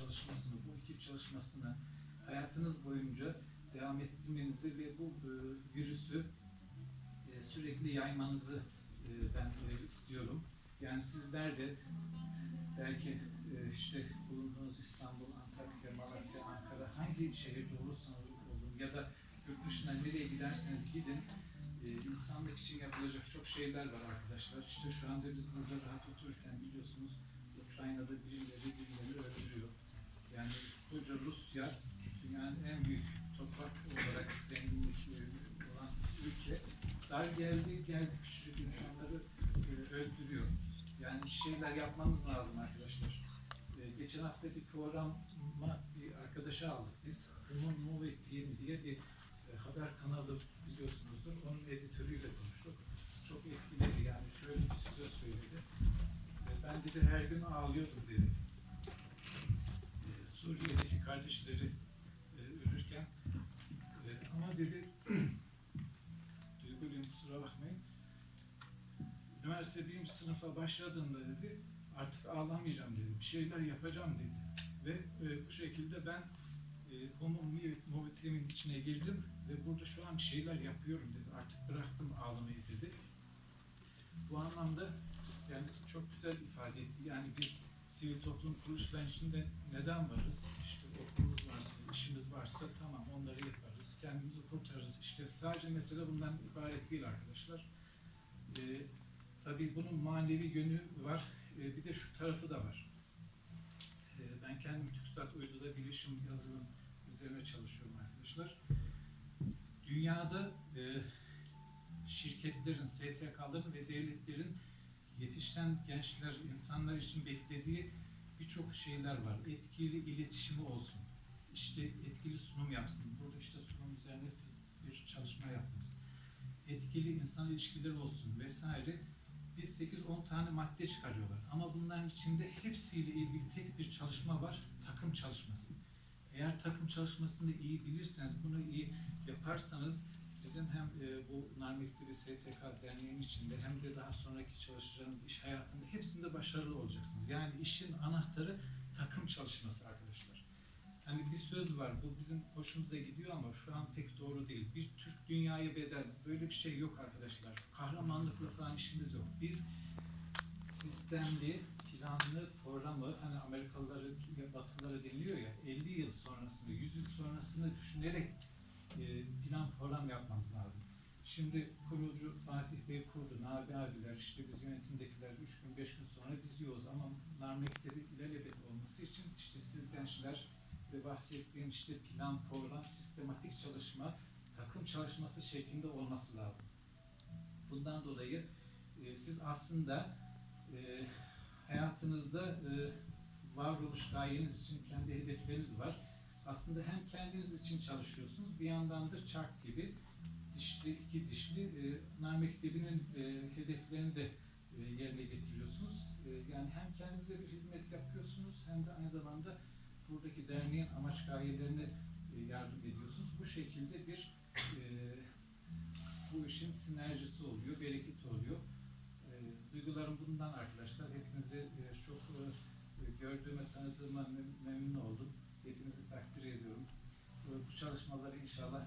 çalışmasını, bu ekip çalışmasını hayatınız boyunca devam ettirmenizi ve bu e, virüsü e, sürekli yaymanızı e, ben e, istiyorum. Yani sizler de belki e, işte bulunduğunuz İstanbul, Antakya, Malatya, Ankara hangi şehirde olursanız olun ya da yurt dışına nereye giderseniz gidin e, insanlık için yapılacak çok şeyler var arkadaşlar. İşte şu anda biz burada rahat otururken biliyorsunuz Ukrayna'da birileri birileri öldürüyor. Rusya dünyanın en büyük toprak olarak zenginlik e, olan ülke dar geldi geldi küçücük insanları e, öldürüyor. Yani şeyler yapmamız lazım arkadaşlar. E, geçen hafta bir programa bir arkadaşa aldık biz. Human Movie Team diye bir e, haber kanalı biliyorsunuzdur. Onun editörüyle konuştuk. Çok etkiledi yani şöyle bir söz söyledi. E, ben dedi her gün ağlıyordum dedi. Kardeşleri e, ölürken e, ama dedi duyguluyum kusura bakmayın. Üniversite birinci sınıfa başladığımda dedi artık ağlamayacağım dedi. Bir şeyler yapacağım dedi. Ve e, bu şekilde ben e, Homo Movite'min içine girdim ve burada şu an bir şeyler yapıyorum dedi. Artık bıraktım ağlamayı dedi. Bu anlamda yani çok güzel ifade etti. Yani biz sivil toplum kuruluşların içinde neden varız? İşte okulumuz varsa, işimiz varsa tamam onları yaparız. Kendimizi kurtarırız. İşte sadece mesele bundan ibaret değil arkadaşlar. Ee, tabii bunun manevi yönü var. Ee, bir de şu tarafı da var. Ee, ben kendim TÜKSAT Uydu'da bilişim yazılım üzerine çalışıyorum arkadaşlar. Dünyada e, şirketlerin, STK'ların ve devletlerin yetişen gençler, insanlar için beklediği birçok şeyler var. Etkili iletişimi olsun. İşte etkili sunum yapsın. Burada işte sunum üzerine siz bir çalışma yaptınız. Etkili insan ilişkileri olsun vesaire. Bir 8-10 tane madde çıkarıyorlar. Ama bunların içinde hepsiyle ilgili tek bir çalışma var. Takım çalışması. Eğer takım çalışmasını iyi bilirseniz, bunu iyi yaparsanız bizim hem e, bu Nar Mektebi STK Derneği'nin içinde hem de daha sonraki çalışacağınız iş hayatında hepsinde başarılı olacaksınız. Yani işin anahtarı takım çalışması arkadaşlar. Hani bir söz var, bu bizim hoşumuza gidiyor ama şu an pek doğru değil. Bir Türk dünyaya bedel, böyle bir şey yok arkadaşlar. Kahramanlıkla falan işimiz yok. Biz sistemli, planlı programı, hani Amerikalıları, Batılılara deniliyor ya, 50 yıl sonrasını, 100 yıl sonrasını düşünerek plan program yapmamız lazım. Şimdi kurucu Fatih Bey kurdu, Nabi abiler, işte biz yönetimdekiler 3 gün 5 gün sonra biz yiyoruz ama nar mektebi ilelebet olması için işte siz gençler ve bahsettiğim işte plan, program, sistematik çalışma, takım çalışması şeklinde olması lazım. Bundan dolayı e, siz aslında e, hayatınızda e, varoluş gayeniz için kendi hedefleriniz var aslında hem kendiniz için çalışıyorsunuz bir yandan da çark gibi dişli iki dişli e, nar mektebinin e, hedeflerini de e, yerine getiriyorsunuz. E, yani hem kendinize bir hizmet yapıyorsunuz hem de aynı zamanda buradaki derneğin amaç gayelerine e, yardım ediyorsunuz. Bu şekilde bir e, bu işin sinerjisi oluyor, bereketi oluyor. E, duygularım bundan arkadaşlar. Hepinizi e, çok e, gördüğüme, tanıdığıma mem- memnun oldum. Inşallah